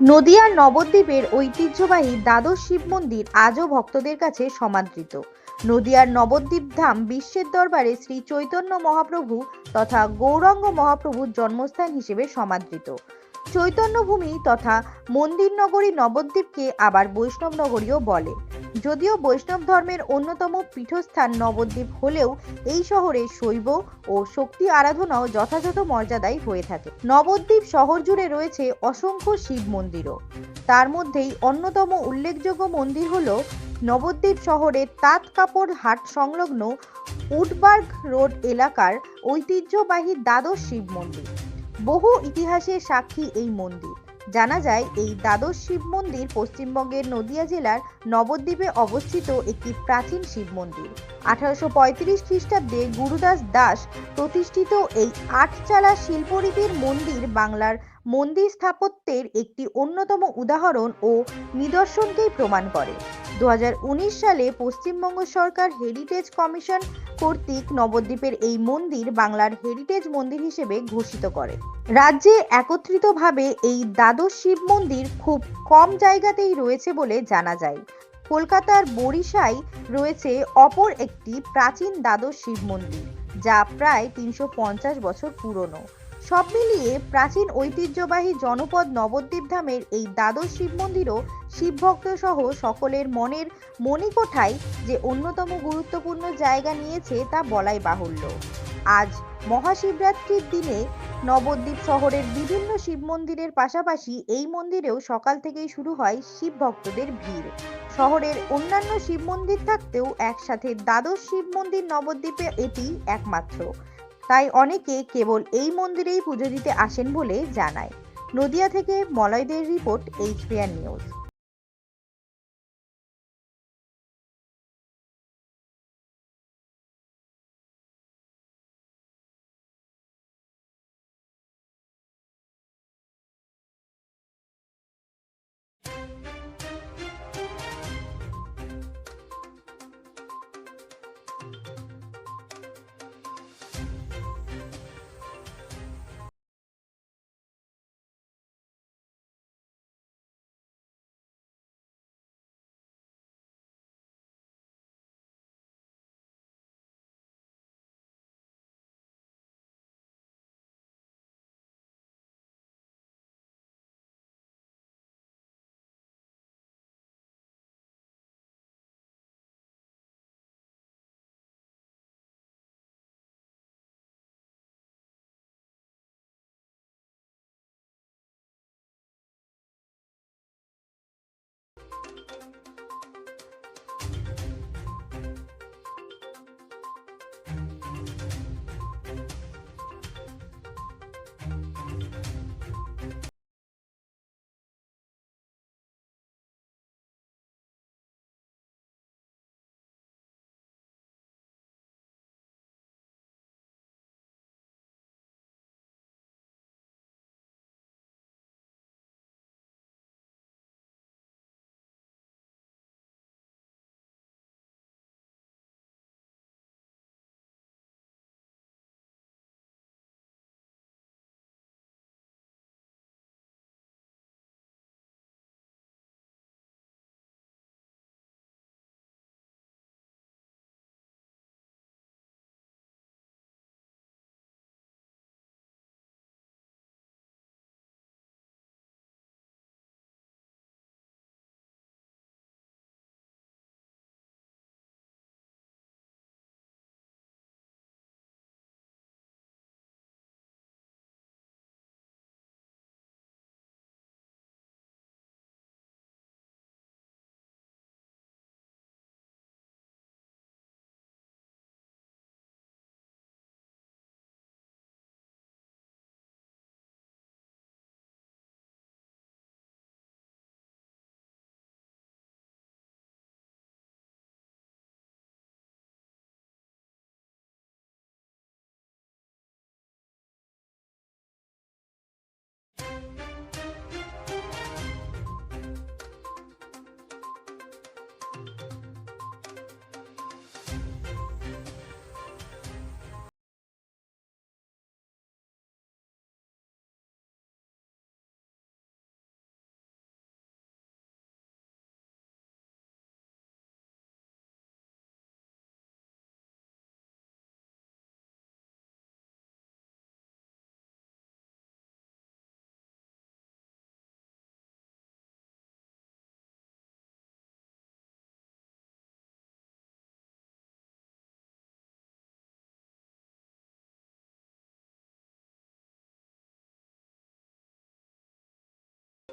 নদিয়ার নবদ্বীপের ঐতিহ্যবাহী দ্বাদশ শিব মন্দির আজও ভক্তদের কাছে সমাদৃত। নদিয়ার নবদ্বীপ ধাম বিশ্বের দরবারে শ্রী চৈতন্য মহাপ্রভু তথা গৌরাঙ্গ মহাপ্রভুর জন্মস্থান হিসেবে সমাদৃত। চৈতন্যভূমি তথা মন্দির নগরী নবদ্বীপকে আবার বৈষ্ণব নগরীও বলে। যদিও বৈষ্ণব ধর্মের অন্যতম পীঠস্থান নবদ্বীপ হলেও এই শহরে শৈব ও শক্তি আরাধনাও যথাযথ মর্যাদায় হয়ে থাকে। নবদ্বীপ শহর জুড়ে রয়েছে অসংখ্য শিব মন্দিরও। তার মধ্যেই অন্যতম উল্লেখযোগ্য মন্দির হল নবদ্বীপ শহরের তাঁত কাপড় হাট সংলগ্ন উডবার্গ রোড এলাকার ঐতিহ্যবাহী দ্বাদশ শিব মন্দির। বহু ইতিহাসের সাক্ষী এই মন্দির। জানা যায়, এই দ্বাদশ শিব মন্দির পশ্চিমবঙ্গের নদিয়া জেলার নবদ্বীপে অবস্থিত একটি প্রাচীন শিব মন্দির। আঠারোশো পঁয়ত্রিশ খ্রিস্টাব্দে গুরুদাস দাস প্রতিষ্ঠিত এই আটচালা শিল্পরীতির মন্দির বাংলার মন্দির স্থাপত্যের একটি অন্যতম উদাহরণ ও নিদর্শনকেই প্রমাণ করে। দু হাজার উনিশ সালে পশ্চিমবঙ্গ সরকার হেরিটেজ কমিশন কর্তৃক নবদ্বীপের এই মন্দির বাংলার হেরিটেজ মন্দির হিসেবে ঘোষিত করে। রাজ্যে একত্রিতভাবে এই দ্বাদশ শিব মন্দির খুব কম জায়গাতেই রয়েছে বলে জানা যায়। কলকাতার বরিশায় রয়েছে অপর একটি প্রাচীন দ্বাদশ শিব মন্দির, যা প্রায় তিনশো পঞ্চাশ বছর পুরনো। সব মিলিয়ে প্রাচীন ঐতিহ্যবাহী জনপদ নবদ্বীপ ধামের এই দ্বাদশ শিব মন্দিরও শিবভক্ত সহ সকলের মনের মণিকোঠায় যে অন্যতম গুরুত্বপূর্ণ জায়গা নিয়েছে তা বলাই বাহুল্য। আজ মহাশিবরাত্রির দিনে নবদ্বীপ শহরের বিভিন্ন শিব মন্দিরের পাশাপাশি এই মন্দিরেও সকাল থেকেই শুরু হয় শিব ভক্তদের ভিড়। শহরের অন্যান্য শিব মন্দির থাকতেও একসাথে দ্বাদশ শিব মন্দির নবদ্বীপে এটি একমাত্র। তাই অনেকে কেবল এই মন্দিরেই পুজো দিতে আসেন বলে জানায়। নদিয়া থেকে মলয়দের রিপোর্ট এইচপিআর নিউজ।